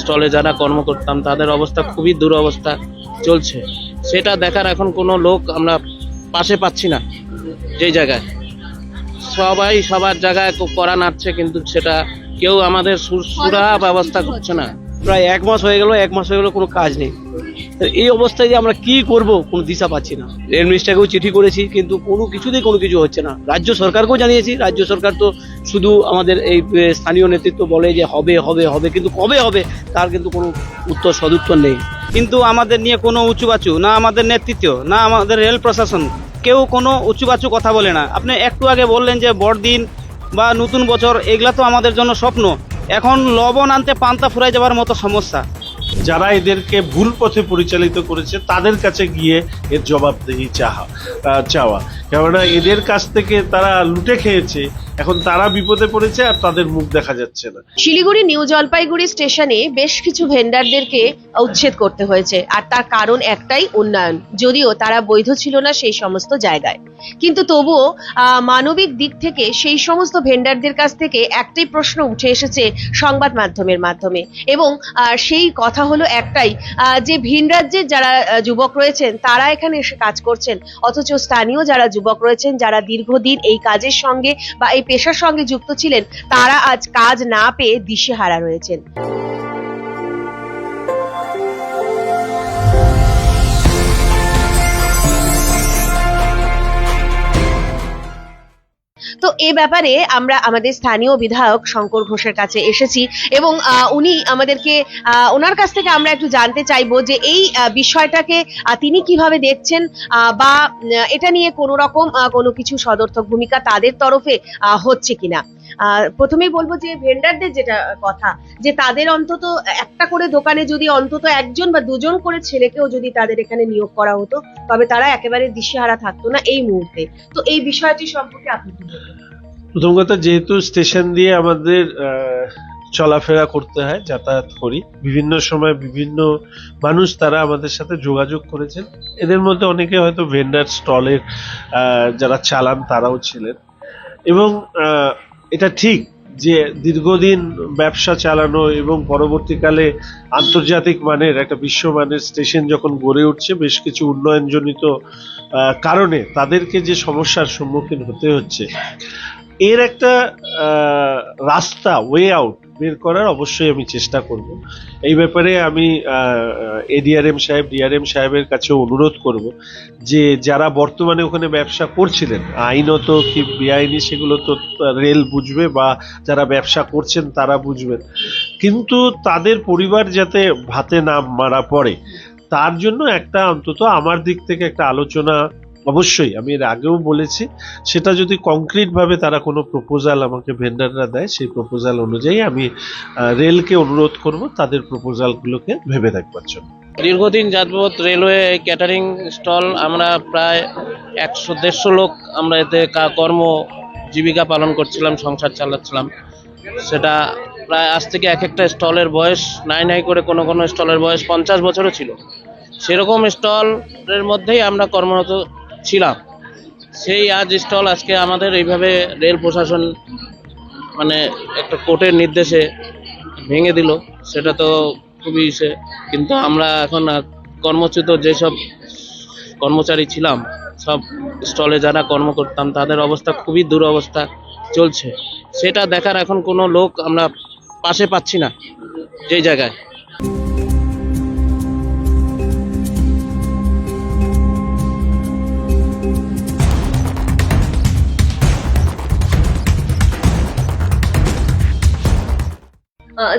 স্টলে যারা কর্ম করতাম তাদের অবস্থা খুবই দুরবস্থা চলছে। সেটা দেখার এখন কোনো লোক আমরা পাশে পাচ্ছি না যে জায়গায়। সবাই সবার জায়গায় করা নাড়ছে, কিন্তু সেটা কেউ আমাদের সুরা ব্যবস্থা করছে না। প্রায় এক মাস হয়ে গেল, এক মাস হয়ে গেল কোনো কাজ নেই। এই অবস্থায় যে আমরা কি করব, কোনো দিশা পাচ্ছি না। রেল মিনিস্টারকেও চিঠি করেছি, কিন্তু কোনো কিছুতেই কোনো কিছু হচ্ছে না। রাজ্য সরকারকেও জানিয়েছি, রাজ্য সরকার তো শুধু আমাদের এই স্থানীয় নেতৃত্ব বলে যে হবে হবে হবে, কিন্তু কবে হবে, তার কিন্তু কোনো উত্তর সদুত্তর নেই। কিন্তু আমাদের নিয়ে কোনো উঁচুবাচু, না আমাদের নেতৃত্ব, না আমাদের রেল প্রশাসন, কেউ কোনো উঁচুবাচু কথা বলে না। আপনি একটু আগে বললেন যে বড়দিন বা নতুন বছর, এগুলা তো আমাদের জন্য স্বপ্ন। এখন লবণ আনতে পান্তা ফুরাই যাওয়ার মতো সমস্যা। যারা এদেরকে ভুল পথে পরিচালিত করেছে, তাদের কাছে গিয়ে এর জবাবদেহি চাহা চাওয়া। কেননা এদের কাছ থেকে তারা লুটে খেয়েছে এখন তারা বিপদে পড়েছে আর তাদের মুখ দেখা যাচ্ছে না। শিলিগুড়ি, নিউ জলপাইগুড়ি স্টেশনে বেশ কিছু ভেন্ডারদেরকে উচ্ছেদ করতে হয়েছে, আর তার কারণ একটাই উন্নয়ন। যদিও তারা বৈধ ছিল না সেই সমস্ত জায়গায়। কিন্তু তবুও মানবিক দিক থেকে সেই সমস্ত ভেন্ডারদের কাছ থেকে একটাই প্রশ্ন উঠে এসেছে সংবাদ মাধ্যমের মাধ্যমে। এবং সেই কথা হলো একটাই যে ভিন রাজ্যের যারা যুবক রয়েছেন, তারা এখানে এসে কাজ করছেন। অথচ স্থানীয় যারা যুবক রয়েছেন, যারা দীর্ঘদিন এই কাজের সঙ্গে বা এই পেশার সঙ্গে যুক্ত ছিলেন তারা আজ কাজ না পেয়ে দিশেহারা রয়েছেন। তো এ ব্যাপারে আমরা আমাদের স্থানীয় বিধায়ক শঙ্কর ঘোষের কাছে এসেছি এবং উনি আমাদেরকে ওনার কাছ থেকে আমরা একটু জানতে চাইব যে এই বিষয়টাকে তিনি কীভাবে দেখছেন বা এটা নিয়ে কোনো রকম কোনো কিছু সদর্থক ভূমিকা তাদের তরফে হচ্ছে কিনা? প্রথমেই বলব যে ভেন্ডারদের যেটা কথা, যে তাদের অন্তত একটা করে দোকানে যদি অন্তত একজন বা দুজন করে ছেলেকেও যদি তাদের এখানে নিয়োগ করা হতো, তবে তারা একেবারে দিশেহারা থাকতো না এই মুহূর্তে। তো এই বিষয়টি সম্পর্কে আপনি কি? প্রথম কথা, যেহেতু স্টেশন দিয়ে আমাদের চলাফেরা করতে হয়, যাতায়াত করি, বিভিন্ন সময় বিভিন্ন মানুষ তারা আমাদের সাথে যোগাযোগ করেছেন। এদের মধ্যে অনেকে হয়তো ভেন্ডার স্টলের যারা চালান তারাও ছিলেন। এবং এটা ঠিক যে দীর্ঘদিন ব্যবসা চালানো এবং পরবর্তীকালে আন্তর্জাতিক মানের একটা বিশ্বমানের স্টেশন যখন গড়ে উঠছে, বেশ কিছু উন্নয়নজনিত কারণে তাদেরকে যে সমস্যার সম্মুখীন হতে হচ্ছে, এর একটা রাস্তা ওয়ে আউট বের করার অবশ্যই আমি চেষ্টা করব। এই ব্যাপারে আমি এডিআরএম সাহেব ডিআরএম সাহেবের কাছে অনুরোধ করব যে যারা বর্তমানে ওখানে ব্যবসা করছিলেন, আইনত কি বেআইনি সেগুলো তো রেল বুঝবে বা যারা ব্যবসা করছেন তারা বুঝবেন। কিন্তু তাদের পরিবার যাতে ভাতে না মারা পড়ে, তার জন্য একটা অন্তত আমার দিক থেকে একটা আলোচনা অবশ্যই, আমি এর আগেও বলেছি। সেটা যদি কংক্রিট ভাবে তারা কোনো প্রপোজাল আমাকে ভেন্ডাররা দেয়, সেই প্রপোজাল অনুযায়ী আমি রেলকে অনুরোধ করব, তাদের প্রপোজালগুলোকে ভেবে দেখবার জন্য। দীর্ঘদিন যাবৎ রেলওয়ে ক্যাটারিং স্টল আমরা প্রায় একশো দেড়শো লোক আমরা এতে কর্ম জীবিকা পালন করছিলাম, সংসার চালাচ্ছিলাম। সেটা প্রায় আজ থেকে এক একটা স্টলের বয়স, নাই নাই করে কোনো কোনো স্টলের বয়স পঞ্চাশ বছরও ছিল। সেরকম স্টলের মধ্যেই আমরা কর্মরত ছিলাম। সেই আজ স্টল আজকে আমাদের এইভাবে রেল প্রশাসন মানে একটা কোর্টের নির্দেশে ভেঙে দিল। সেটা তো খুবই সে, কিন্তু আমরা এখন কর্মচ্যুত যেসব কর্মচারী ছিলাম, সব স্টলে যারা কর্ম করতাম তাদের অবস্থা খুবই দুরবস্থা চলছে। সেটা দেখার এখন কোনো লোক আমরা পাশে পাচ্ছি না, যেই জায়গায়।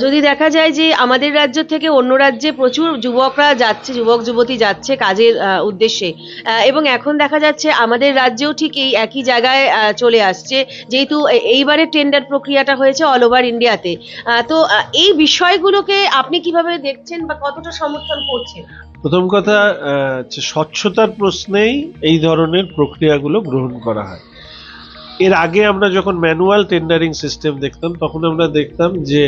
যদি দেখা যায় যে আমাদের রাজ্য থেকে অন্য রাজ্যে প্রচুর যুবকরা যাচ্ছে, যুবক, যুবতী যাচ্ছে কাজের উদ্দেশ্যে এবং এখন দেখা যাচ্ছে আমাদের রাজ্যেও ঠিক এই একই জায়গায় চলে আসছে। যেহেতু এ- এইবারের টেন্ডার প্রক্রিয়াটা হয়েছে অল ওভার ইন্ডিয়াতে তো এই বিষয়গুলোকে আপনি কীভাবে দেখছেন বা কতটা সমর্থন করছেন? প্রথম কথা স্বচ্ছতার প্রশ্নেই এই ধরনের প্রক্রিয়াগুলো গ্রহণ করা হয়। এর আগে আমরা যখন ম্যানুয়াল টেন্ডারিং সিস্টেম দেখতাম, তখন আমরা দেখতাম যে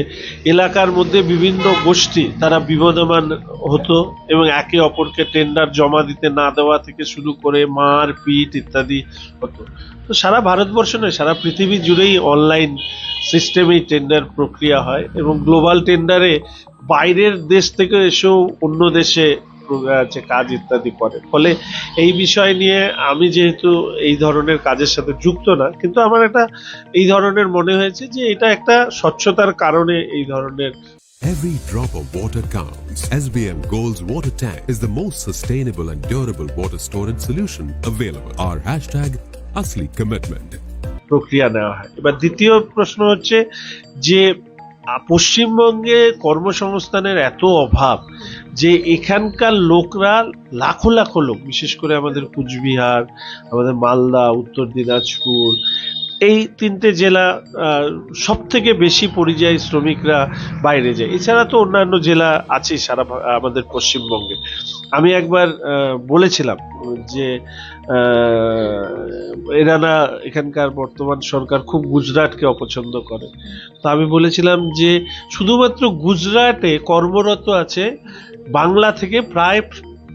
এলাকার মধ্যে বিভিন্ন গোষ্ঠী তারা বিবদমান হতো এবং একে অপরকে টেন্ডার জমা দিতে না দেওয়া থেকে শুরু করে মার, পিট ইত্যাদি হতো। তো সারা ভারতবর্ষ নয়, সারা পৃথিবী জুড়েই অনলাইন সিস্টেমেই টেন্ডার প্রক্রিয়া হয় এবং গ্লোবাল টেন্ডারে বাইরের দেশ থেকে এসেও অন্য দেশে যে কাজ ইত্যাদি করে ফলে এই বিষয় নিয়ে আমি যেহেতু এই ধরনের কাজের সাথে যুক্ত না কিন্তু আমার একটা এই ধরনের মনে হয়েছে যে এটা একটা স্বচ্ছতার কারণে এই ধরনের Every drop of water counts. SBM Gold's water tank is the most sustainable and durable water storage solution available. Our hashtag Asli Commitment. প্রক্রিয়া নেওয়া হয় এবার দ্বিতীয় প্রশ্ন হচ্ছে যে পশ্চিমবঙ্গে কর্মসংস্থানের এত অভাব যে এখানকার লোকরা লাখো লাখো লোক, বিশেষ করে আমাদের কুচবিহার, আমাদের মালদা, উত্তর দিনাজপুর, এই তিনটে জেলা সব থেকে বেশি পরিযায়ী শ্রমিকরা বাইরে যায়। এছাড়া তো অন্যান্য জেলা আছে সারা আমাদের পশ্চিমবঙ্গে। আমি একবার বলেছিলাম যে এরা না এখানকার বর্তমান সরকার খুব গুজরাটকে অপছন্দ করে। তো আমি বলেছিলাম যে, শুধুমাত্র গুজরাটে কর্মরত আছে বাংলা থেকে প্রায়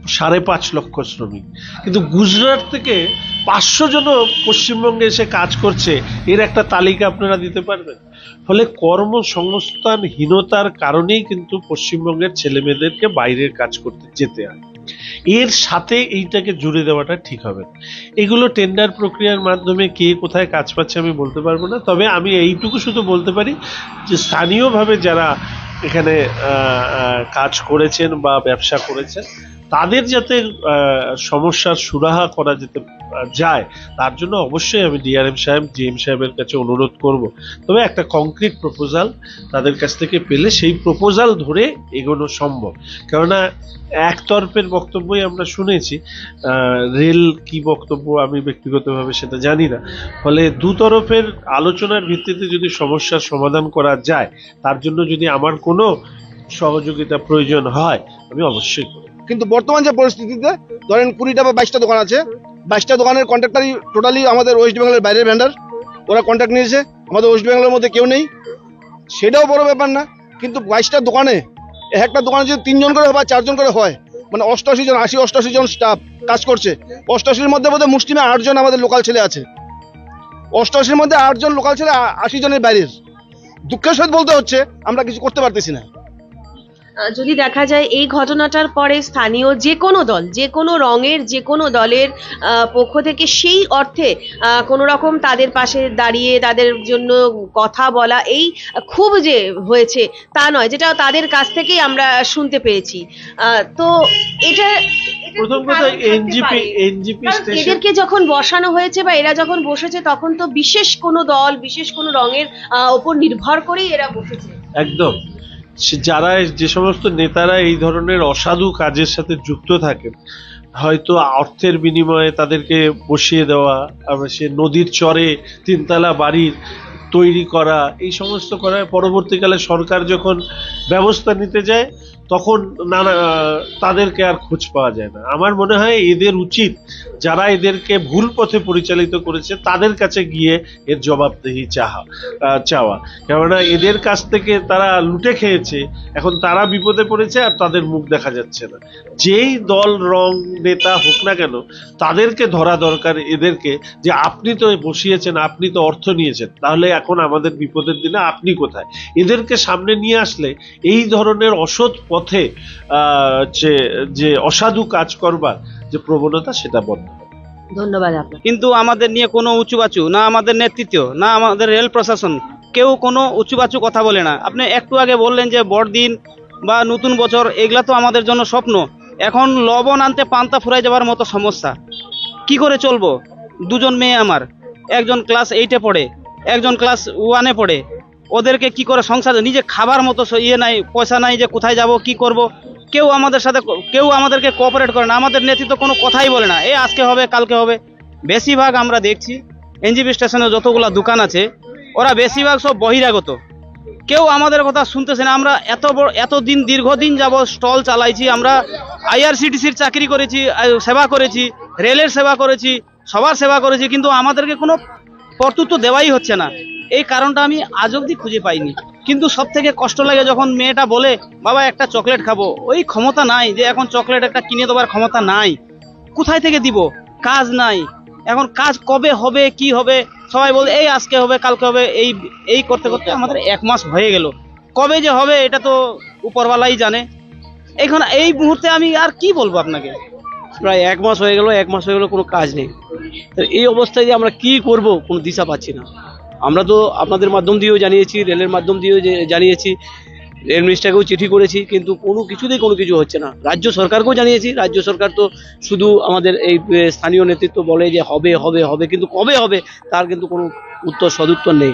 সাড়ে পাঁচ লক্ষ শ্রমিক। কিন্তু গুজরাট থেকে পাঁচশো জনও পশ্চিমবঙ্গে এসে কাজ করছে, এর একটা তালিকা আপনারা দিতে পারবেন। ফলে কর্মসংস্থানহীনতার কারণেই কিন্তু পশ্চিমবঙ্গের ছেলে মেয়েদেরকে বাইরের কাজ করতে যেতে হয়। এর সাথে এইটাকে জুড়ে দেওয়াটা ঠিক হবে এগুলো টেন্ডার প্রক্রিয়ার মাধ্যমে কে কোথায় কাজ পাচ্ছে আমি বলতে পারব না, তবে আমি এইটুকু শুধু বলতে পারি যে স্থানীয়ভাবে যারা এখানে কাজ করেছেন বা ব্যবসা করেছেন। তাদের যাতে সমস্যার সুরাহা করা যেতে যায়, তার জন্য অবশ্যই আমি ডিআরএম সাহেব জিএম সাহেবের কাছে অনুরোধ করব। তবে একটা কংক্রিট প্রপোজাল তাদের কাছ থেকে পেলে সেই প্রপোজাল ধরে এগোনো সম্ভব। কেননা, একতরফের বক্তব্যই আমরা শুনেছি রেল কি বক্তব্য, আমি ব্যক্তিগতভাবে সেটা জানি না। ফলে দু তরফের আলোচনার ভিত্তিতে যদি সমস্যার সমাধান করা যায়, তার জন্য যদি আমার কোনো সহযোগিতা প্রয়োজন হয়, আমি অবশ্যই করব। কিন্তু বর্তমান যে পরিস্থিতিতে, ধরেন কুড়িটা বা বাইশটা দোকান আছে, বাইশটা দোকানের কন্ট্রাক্টারই টোটালি আমাদের ওয়েস্ট বেঙ্গলের বাইরের ভেন্ডার ওরা কন্ট্রাক্ট নিয়েছে। আমাদের ওয়েস্ট বেঙ্গলের মধ্যে কেউ নেই। সেটাও বড় ব্যাপার না, কিন্তু বাইশটা দোকানে এক একটা দোকানে যদি তিনজন করে বা চারজন করে হয় মানে অষ্টআশি জন, আশি অষ্টআশি জন স্টাফ কাজ করছে অষ্টআশির মধ্যে বোধহয় মুষ্টিমে আটজন আমাদের লোকাল ছেলে আছে। অষ্টআশির মধ্যে আটজন লোকাল ছেলে আশি জনের বাইরের। দুঃখের সহিত বলতে হচ্ছে, আমরা কিছু করতে পারতেছি না। যদি দেখা যায় এই ঘটনাটার পরে স্থানীয় যে কোনো দল যে কোনো রঙের যে কোনো দলের পক্ষ থেকে সেই অর্থে আহ, কোনো রকম তাদের পাশে দাঁড়িয়ে তাদের জন্য কথা বলা এই খুব যে হয়েছে তা নয় যেটা তাদের কাছ থেকেই আমরা শুনতে পেয়েছি। আহ, তো এটা প্রথম কি কথা এনজিপি এনজিপি এদেরকে যখন বসানো হয়েছে বা এরা যখন বসেছে তখন তো বিশেষ কোনো দল বিশেষ কোনো রঙের ওপর নির্ভর করেই এরা বসেছে। একদম। যারা যে সমস্ত নেতারা এই ধরনের অসাধু কাজের সাথে যুক্ত থাকেন, হয়তো অর্থের বিনিময়ে তাদেরকে বসিয়ে দেওয়া সে নদীর চরে তিনতলা বাড়ির তৈরি করা, এই সমস্ত করার পরবর্তীকালে সরকার যখন ব্যবস্থা নিতে যায় তখন নানা, তাদেরকে আর খোঁজ পাওয়া যায় না। আমার মনে হয় এদের উচিত, যারা এদেরকে ভুল পথে পরিচালিত করেছে, তাদের কাছে গিয়ে এর জবাবদিহি চাহা চাওয়া। কেননা এদের কাছ থেকে তারা লুটে খেয়েছে, এখন তারা বিপদে পড়েছে আর তাদের মুখ দেখা যাচ্ছে না। যেই দল, রং, নেতা হোক না কেন, তাদেরকে ধরা দরকার এদেরকে যে আপনি তো বসিয়েছেন, আপনি তো অর্থ নিয়েছেন, তাহলে এখন আমাদের বিপদের দিনে আপনি কোথায়? এদেরকে সামনে নিয়ে আসলে এই ধরনের অসৎ পথে আহ, যে যে অসাধু কাজ করবার যে প্রবণতা সেটা বন্ধ ধন্যবাদ আপনাকে। কিন্তু আমাদের নিয়ে কোনো উঁচুবাচু না আমাদের নেতৃত্ব না আমাদের রেল প্রশাসন কেউ কোনো উঁচুবাচু কথা বলে না। আপনি একটু আগে বললেন যে বড়দিন বা নতুন বছর এগুলা তো আমাদের জন্য স্বপ্ন। এখন লবণ আনতে পান্তা ফুরাই যাওয়ার মতো সমস্যা। কি করে চলবো? দুজন মেয়ে আমার একজন ক্লাস এইটে পড়ে একজন ক্লাস ওয়ানে পড়ে। ওদেরকে কি করে সংসার নিজে খাবার মতো ইয়ে নাই, পয়সা নাই যে কোথায় যাব, কি করব? কেউ আমাদের সাথে কেউ আমাদেরকে কোঅপারেট করে না, আমাদের নেতৃত্ব কোনো কথাই বলে না। এ আজকে হবে, কালকে হবে। বেশিরভাগ আমরা দেখছি, এনজিবি স্টেশনে যতগুলা দোকান আছে, ওরা বেশিরভাগ সব বহিরাগত। কেউ আমাদের কথা শুনতেছে না, আমরা এত বড় এতদিন দীর্ঘদিন যাব স্টল চালাইছি, আমরা আইআরসিটিসির চাকরি করেছি সেবা করেছি, রেলের সেবা করেছি, সবার সেবা করেছি, কিন্তু আমাদেরকে কোনো কর্তৃত্ব দেওয়াই হচ্ছে না। এই কারণটা আমি আজ অব্দি খুঁজে পাইনি। কিন্তু সব থেকে কষ্ট লাগে যখন মেয়েটা বলে, বাবা, একটা চকলেট খাব। ওই ক্ষমতা নাই যে এখন চকলেট একটা কিনে দেওয়ার ক্ষমতা নাই। কোথায় থেকে দিব? কাজ নাই। এখন কাজ কবে হবে, কি হবে? সবাই বলে, এই আজকে হবে, কালকে হবে। এই এই করতে করতে আমাদের এক মাস হয়ে গেল। কবে যে হবে, এটা তো উপরওয়ালাই জানে। এখন এই মুহূর্তে আমি আর কি বলব আপনাকে? প্রায় এক মাস হয়ে গেল, এক মাস হয়ে গেল কোনো কাজ নেই। তো এই অবস্থায় যে আমরা কি করব, কোনো দিশা পাচ্ছি না। আমরা তো আপনাদের মাধ্যম দিয়েও জানিয়েছি, রেলের মাধ্যম দিয়েও জানিয়েছি, রেল মিনিস্টারকেও চিঠি করেছি, কিন্তু কোনো কিছুতেই কোনো কিছু হচ্ছে না। রাজ্য সরকারকেও জানিয়েছি, রাজ্য সরকার তো শুধু আমাদের এই স্থানীয় নেতৃত্ব বলে যে হবে হবে হবে, কিন্তু কবে হবে, তার কিন্তু কোনো উত্তর সদুত্তর নেই।